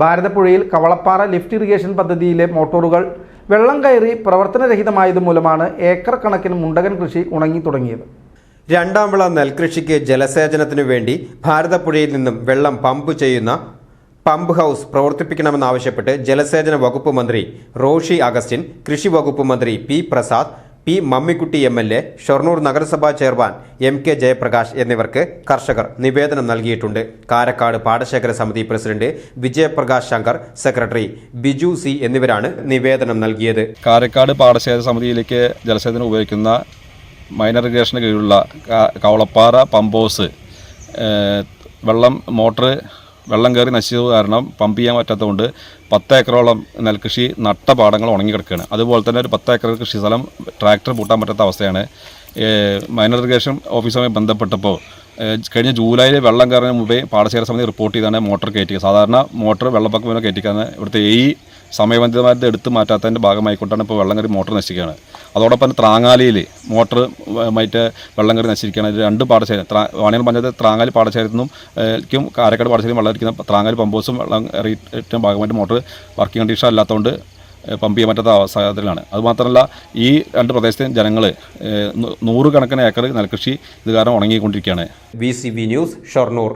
ഭാരതപ്പുഴയിൽ Kavalappara lift irrigation പദ്ധതിയിലെ മോട്ടോറുകൾ വെള്ളം കയറി പ്രവർത്തനരഹിതമായത് മൂലമാണ് ഏക്കർ കണക്കിന് മുണ്ടകൻ കൃഷി ഉണങ്ങി തുടങ്ങിയത്. രണ്ടാം വിള നെൽകൃഷിക്ക് ജലസേചനത്തിനു വേണ്ടി ഭാരതപ്പുഴയിൽ നിന്നും വെള്ളം പമ്പ് ചെയ്യുന്ന പമ്പ് ഹൗസ് പ്രവർത്തിപ്പിക്കണമെന്നാവശ്യപ്പെട്ട് ജലസേചന വകുപ്പ് മന്ത്രി റോഷി അഗസ്റ്റിൻ കൃഷി വകുപ്പ് മന്ത്രി P Prasad P Mammikutty M L A Shoranur നഗരസഭാ ചെയർമാൻ എം കെ ജയപ്രകാശ് എന്നിവർക്ക് കർഷകർ നിവേദനം നൽകിയിട്ടുണ്ട്. കാരക്കാട് പാടശേഖര സമിതി president Vijayaprakash Shankar secretary Biju C എന്നിവരാണ് നിവേദനം നൽകിയത്. കാരക്കാട് പാടശേഖര സമിതിയിലേക്ക് ജലസേചനം ഉപയോഗിക്കുന്ന മൈനർ ഇറിഗേഷന് കീഴിലുള്ള കവളപ്പാറ പമ്പോസ് വെള്ളം മോട്ടർ വെള്ളം കയറി നശിച്ചത് കാരണം പമ്പ് ചെയ്യാൻ പറ്റാത്തതുകൊണ്ട് പത്ത് ഏക്കറോളം നെൽകൃഷി നട്ട പാടങ്ങൾ ഉണങ്ങിക്കിടക്കുകയാണ്. അതുപോലെ തന്നെ ഒരു പത്ത് ഏക്കർ കൃഷി സ്ഥലം ട്രാക്ടർ പൂട്ടാൻ പറ്റാത്ത അവസ്ഥയാണ്. മൈനർ ഇറിഗേഷൻ ഓഫീസുമായി ബന്ധപ്പെട്ടപ്പോൾ കഴിഞ്ഞ ജൂലൈയിൽ വെള്ളം കയറുന്നതിന് മുമ്പേ പാടശേഖര സമിതി റിപ്പോർട്ട് ചെയ്താണ് മോട്ടോർ കയറ്റിയത്. സാധാരണ മോട്ടോർ വെള്ളപ്പൊക്കം മൂലം കയറ്റിക്കാന്ന് ഇവിടുത്തെ ഈ സമയബന്ധിതമായിട്ട് എടുത്തു മാറ്റാത്തതിന്റെ ഭാഗമായിക്കൊണ്ടാണ് ഇപ്പോൾ വെള്ളം കയറി മോട്ടോർ നശിക്കുകയാണ്. അതോടൊപ്പം തന്നെ ത്രാങ്ങാലിയിൽ മോട്ടർ മറ്റേ വെള്ളം കയറി നശിക്കുകയാണ് രണ്ട് പാടശേഖരം ത്രാ വാണിയൽ പഞ്ചായത്ത് ത്രാങ്ങാലി പാടശേഖരത്തിനും കാരക്കാട് പാടശേഖരം വെള്ളം ഇരിക്കുന്ന ത്രാങ്ങാലി പമ്പോസും വെള്ളം കയറിയിട്ട് ഭാഗമായിട്ട് മോട്ടർ വർക്കിംഗ് കണ്ടീഷൻ അല്ലാത്തതുകൊണ്ട് പമ്പ് ചെയ്യാൻ പറ്റാത്ത അവസ്ഥയിലാണ് അതുമാത്രമല്ല ഈ രണ്ട് പ്രദേശത്തെ ജനങ്ങൾ നൂറുകണക്കിന് ഏക്കർ നെൽകൃഷി ഇത് കാരണം ഉണങ്ങിക്കൊണ്ടിരിക്കുകയാണ്. B news Shoranur.